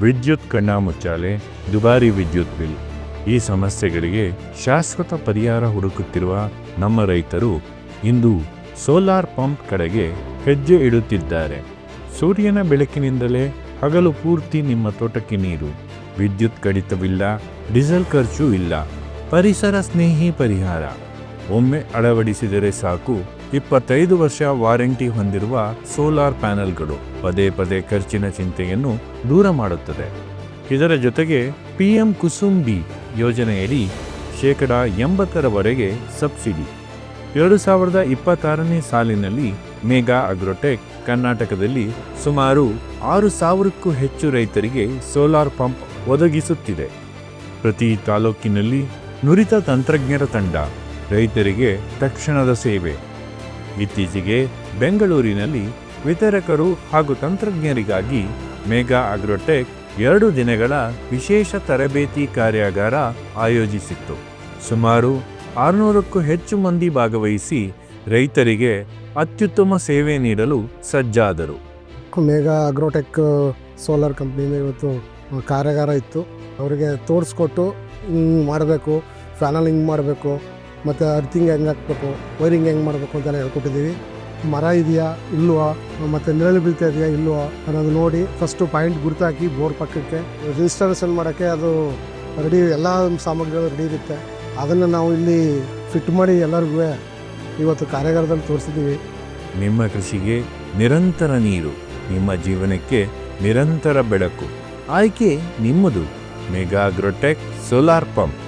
ವಿದ್ಯುತ್ ಕಣ್ಣಾಮುಚ್ಚಾಲೆ ದುಬಾರಿ ವಿದ್ಯುತ್ ಬಿಲ್. ಈ ಸಮಸ್ಯೆಗಳಿಗೆ ಶಾಶ್ವತ ಪರಿಹಾರ ಹುಡುಕುತ್ತಿರುವ ನಮ್ಮ ರೈತರು ಇಂದು ಸೋಲಾರ್ ಪಂಪ್ ಕಡೆಗೆ ಹೆಜ್ಜೆ ಇಡುತ್ತಿದ್ದಾರೆ. ಸೂರ್ಯನ ಬೆಳಕಿನಿಂದಲೇ ಹಗಲು ಪೂರ್ತಿ ನಿಮ್ಮ ತೋಟಕ್ಕೆ ನೀರು. ವಿದ್ಯುತ್ ಕಡಿತವಿಲ್ಲ, ಡೀಸೆಲ್ ಖರ್ಚು ಇಲ್ಲ. ಪರಿಸರ ಸ್ನೇಹಿ ಪರಿಹಾರ. ಒಮ್ಮೆ ಅಳವಡಿಸಿದರೆ ಸಾಕು ಇಪ್ಪತ್ತೈದು ವರ್ಷ ವಾರಂಟಿ ಹೊಂದಿರುವ ಸೋಲಾರ್ ಪ್ಯಾನೆಲ್ಗಳು ಪದೇ ಪದೇ ಖರ್ಚಿನ ಚಿಂತೆಯನ್ನು ದೂರ ಮಾಡುತ್ತದೆ. ಇದರ ಜೊತೆಗೆ ಪಿಎಂ ಕುಸುಮ್ ಬಿ ಯೋಜನೆಯಡಿ ಶೇಕಡ ಎಂಬತ್ತರವರೆಗೆ ಸಬ್ಸಿಡಿ. ಎರಡು ಸಾವಿರದ ಇಪ್ಪತ್ತಾರನೇ ಸಾಲಿನಲ್ಲಿ ಮೇಗಾ ಅಗ್ರೋಟೆಕ್ ಕರ್ನಾಟಕದಲ್ಲಿ ಸುಮಾರು ಆರು ಸಾವಿರಕ್ಕೂ ಹೆಚ್ಚು ರೈತರಿಗೆ ಸೋಲಾರ್ ಪಂಪ್ ಒದಗಿಸುತ್ತಿದೆ. ಪ್ರತಿ ತಾಲೂಕಿನಲ್ಲಿ ನುರಿತ ತಂತ್ರಜ್ಞರ ತಂಡ ರೈತರಿಗೆ ತಕ್ಷಣದ ಸೇವೆ. ಇತ್ತೀಚೆಗೆ ಬೆಂಗಳೂರಿನಲ್ಲಿ ವಿತರಕರು ಹಾಗೂ ತಂತ್ರಜ್ಞರಿಗಾಗಿ ಮೇಗಾ ಅಗ್ರೋಟೆಕ್ ಎರಡು ದಿನಗಳ ವಿಶೇಷ ತರಬೇತಿ ಕಾರ್ಯಾಗಾರ ಆಯೋಜಿಸಿತ್ತು. ಸುಮಾರು ಆರುನೂರಕ್ಕೂ ಹೆಚ್ಚು ಮಂದಿ ಭಾಗವಹಿಸಿ ರೈತರಿಗೆ ಅತ್ಯುತ್ತಮ ಸೇವೆ ನೀಡಲು ಸಜ್ಜಾದರು. ಮೇಘಾ ಅಗ್ರೋಟೆಕ್, ಸೋಲಾರ್ ಕಂಪ್ನಿಯಿಂದ ಇವತ್ತು ಕಾರ್ಯಾಗಾರ ಇತ್ತು. ಅವರಿಗೆ ತೋರಿಸ್ಕೊಟ್ಟು ಮಾಡಬೇಕು ಫ್ಯಾನಲ್ ಹಿಂಗೆ ಮಾಡಬೇಕು ಮತ್ತು ಅರ್ಥಿಂಗ್ ಹೆಂಗೆ ಹಾಕ್ಬೇಕು, ವೈರಿಂಗ್ ಹೆಂಗೆ ಮಾಡಬೇಕು ಅಂತೆಲ್ಲ ಹೇಳ್ಕೊಟ್ಟಿದ್ದೀವಿ. ಮರ ಇದೆಯಾ ಇಲ್ಲವಾ ಮತ್ತು ನೆರಳು ಬೀಳ್ತಾ ಇದೆಯಾ ಇಲ್ಲವಾ ಅನ್ನೋದು ನೋಡಿ ಫಸ್ಟು ಪಾಯಿಂಟ್ ಗುರುತಾಕಿ ಬೋರ್ ಪಕ್ಕಕ್ಕೆ ಇನ್ಸ್ಟಾಲೇಷನ್ ಮಾಡೋಕ್ಕೆ ಅದು ರೆಡಿ ಎಲ್ಲ ಸಾಮಗ್ರಿಗಳು ರೆಡಿ ಇರುತ್ತೆ. ಅದನ್ನು ನಾವು ಇಲ್ಲಿ ಫಿಟ್ ಮಾಡಿ ಎಲ್ಲರಿಗೂ ಇವತ್ತು ಕಾರ್ಯಾಗಾರದಲ್ಲಿ ತೋರಿಸಿದ್ದೀವಿ. ನಿಮ್ಮ ಕೃಷಿಗೆ ನಿರಂತರ ನೀರು, ನಿಮ್ಮ ಜೀವನಕ್ಕೆ ನಿರಂತರ ಬೆಳಕು. ಆಯ್ಕೆ ನಿಮ್ಮದು. Mega agrotech solar pump